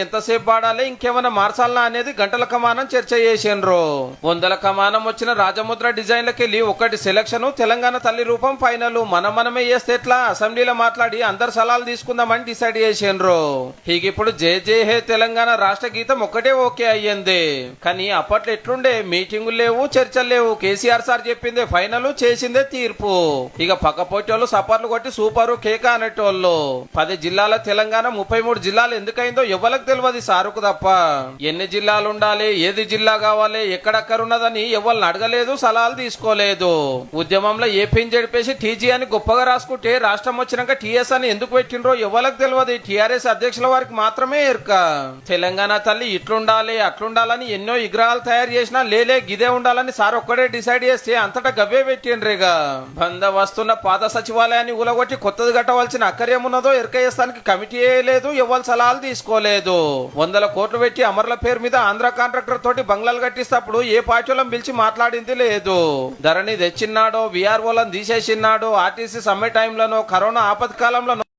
ఎంతసేపు పాడాలి ఇంకేమైనా మార్చాలనా అనేది గంటల కమానం చర్చ చేసిండ్రు. వందల కమానం వచ్చిన రాజముద్ర డిజైన్లకి వెళ్ళి ఒకటి సెలక్షన్ తెలంగాణ తల్లి రూపం ఫైనల్. మనం మనమే చేస్తే ఎట్లా? అసెంబ్లీలో మాట్లాడి అందరు సలహాలు తీసుకుందామని డిసైడ్ చేసిండ్రు. ఇక ఇప్పుడు జే జే హే తెలంగాణ రాష్ట్ర గీతం ఒక్కటే ఓకే అయ్యింది. కానీ అప్పట్లో ఎట్లుండే? మీటింగులు లేవు చర్చలు లేవు. కేసీఆర్ సార్ చెప్పిందే ఫైనల్ చేసిందే తీర్పు. ఇక పక్క వాళ్ళు సపర్లు కొట్టి సూపరు కేక అనేటోళ్ళు. పది జిల్లాల తెలంగాణ ముప్పై మూడు జిల్లాలు ఎందుకైందో ఎవరికి తెలియదు సారుకు తప్ప. ఎన్ని జిల్లాలు ఉండాలి ఏది జిల్లా కావాలి ఎక్కడక్కరున్నదని ఎవరిని అడగలేదు సలహాలు తీసుకోలేదు. ఉద్యమంలో ఏపీని జడిపేసి టీజీ అని గొప్పగా రాసుకుంటే రాష్ట్రం వచ్చినాక టీఎస్ అని ఎందుకు పెట్టిండ్రో ఎవరికి తెలియదు టీఆర్ఎస్ అధ్యక్షుల వారికి మాత్రమే ఎరుక తెలంగాణ తల్లి ఇట్లుండాలి అట్లుండాలని ఎన్నో విగ్రహాలు తయారు చేసినా లేలే గిదే ఉండాలని సార్ ఒక్కడే డిసైడ్ చేస్తే అంతటా గవ్వే పెట్టిండ్రేగా. బంద వస్తున్న పాత సచివాలయాన్ని ఊలగొట్టి కొత్తది కట్టవలసిన అక్కర్యమున్నదో ఎరక చేస్తానికి కమిటీ లేదు ఎవరు సలహాలు తీసుకోలేదు. వందల కోట్లు పెట్టి అమరుల పేరు మీద ఆంధ్ర కాంట్రాక్టర్ తోటి బంగ్లాలు కట్టిస్తప్పుడు ఏ పార్టీలను పిలిచి మాట్లాడింది లేదు. ధరణి తెచ్చిన్నాడో విఆర్ఓలను తీసేసిన్నాడో ఆర్టీసీ సమ్మె టైంలోనో కరోనా ఆపత్కాలంలో